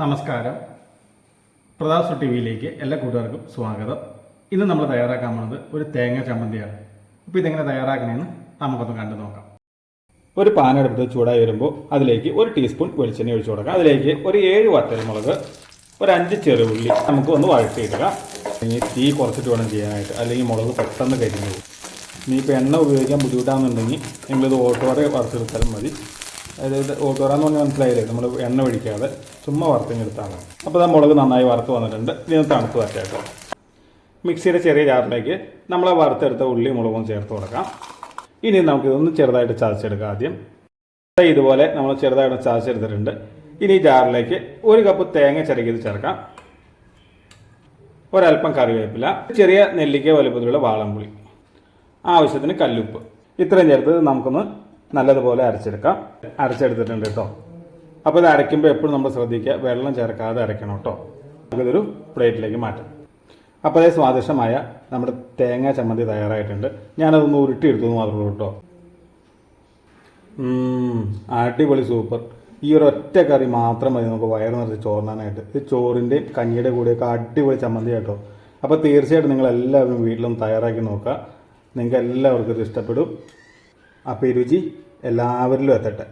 നമസ്കാരം. പ്രതാസു ടി വിയിലേക്ക് എല്ലാ കൂട്ടുകാർക്കും സ്വാഗതം. ഇന്ന് നമ്മൾ തയ്യാറാക്കാൻ പോകുന്നത് ഒരു തേങ്ങ ചമ്മന്തിയാണ്. അപ്പോൾ ഇതെങ്ങനെ തയ്യാറാക്കണമെന്ന് നമുക്കൊന്ന് കണ്ടു നോക്കാം. ഒരു പാൻ എടുത്ത് ചൂടായി വരുമ്പോൾ അതിലേക്ക് ഒരു ടീസ്പൂൺ വെളിച്ചെണ്ണ ഒഴിച്ചു കൊടുക്കാം. അതിലേക്ക് ഒരു ഏഴ് വറ്റൽമുളക് ഒരു അഞ്ച് ചെറുള്ളി നമുക്ക് ഒന്ന് വഴറ്റിയിടുക അല്ലെങ്കിൽ തീ കുറച്ചിട്ട് വേണം ചെയ്യാനായിട്ട്. അല്ലെങ്കിൽ മുളക് പെട്ടെന്ന് കരിഞ്ഞു ഇനിയിപ്പോൾ എണ്ണ ഉപയോഗിക്കാൻ ബുദ്ധിമുട്ടാണെന്നുണ്ടെങ്കിൽ നിങ്ങളിത് ഓട്ടോടെ വറുത്തെടുത്താലും മതി. അതായത് ഓട്ടോറ എന്ന് പറഞ്ഞാൽ മനസ്സിലായില്ലേ? നമ്മൾ എണ്ണ ഒഴിക്കാതെ ചുമ്മാ വറുത്തിഞ്ഞെടുത്താൽ മതി അപ്പോൾ ആ മുളക് നന്നായി വറുത്ത് വന്നിട്ടുണ്ട്. ഇനി തണുത്ത് വറ്റാട്ടോ മിക്സിയുടെ ചെറിയ ജാറിലേക്ക് നമ്മൾ ആ വറുത്തെടുത്ത ഉള്ളി മുളകും ചേർത്ത് കൊടുക്കാം. ഇനി നമുക്കിതൊന്ന് ചെറുതായിട്ട് ചതച്ചെടുക്കാം ആദ്യം. ഇതുപോലെ നമ്മൾ ചെറുതായിട്ട് ചതച്ചെടുത്തിട്ടുണ്ട്. ഇനി ജാറിലേക്ക് ഒരു കപ്പ് തേങ്ങ ചിരകിയത് ചേർക്കാം. ഒരല്പം കറിവേപ്പില ചെറിയ നെല്ലിക്ക വലുപ്പത്തിലുള്ള വാളംപുളി ആവശ്യത്തിന് കല്ലുപ്പ്. ഇത്രയും ചേർത്ത് നമുക്കൊന്ന് നല്ലതുപോലെ അരച്ചെടുക്കാം. അരച്ചെടുത്തിട്ടുണ്ട് കേട്ടോ അപ്പോൾ ഇത് അരയ്ക്കുമ്പോൾ എപ്പോഴും നമ്മൾ ശ്രദ്ധിക്കുക വെള്ളം ചേർക്കാതെ അരയ്ക്കണം കേട്ടോ നമുക്കിതൊരു പ്ലേറ്റിലേക്ക് മാറ്റാം. അപ്പോൾ അതേ സ്വാദിഷ്ടമായ നമ്മുടെ തേങ്ങ ചമ്മന്തി തയ്യാറായിട്ടുണ്ട്. ഞാനതൊന്ന് ഉരുട്ടിയെടുത്തു മാത്രമേ ഉള്ളൂ കേട്ടോ അടിപൊളി സൂപ്പർ. ഈ ഒരു ഒറ്റ കറി മാത്രം മതി നമുക്ക് വയറ് നിറച്ച് ചോറിനാനായിട്ട്. ഇത് ചോറിന്റെയും കഞ്ഞിയുടെ കൂടെയൊക്കെ അടിപൊളി ചമ്മന്തി കേട്ടോ അപ്പോൾ തീർച്ചയായിട്ടും നിങ്ങൾ എല്ലാവരും വീട്ടിലും തയ്യാറാക്കി നോക്കുക. നിങ്ങൾക്ക് എല്ലാവർക്കും ഇത് ഇഷ്ടപ്പെടും. അപ്പോൾ ഈ രുചി എല്ലാവരിലും എത്തട്ടെ.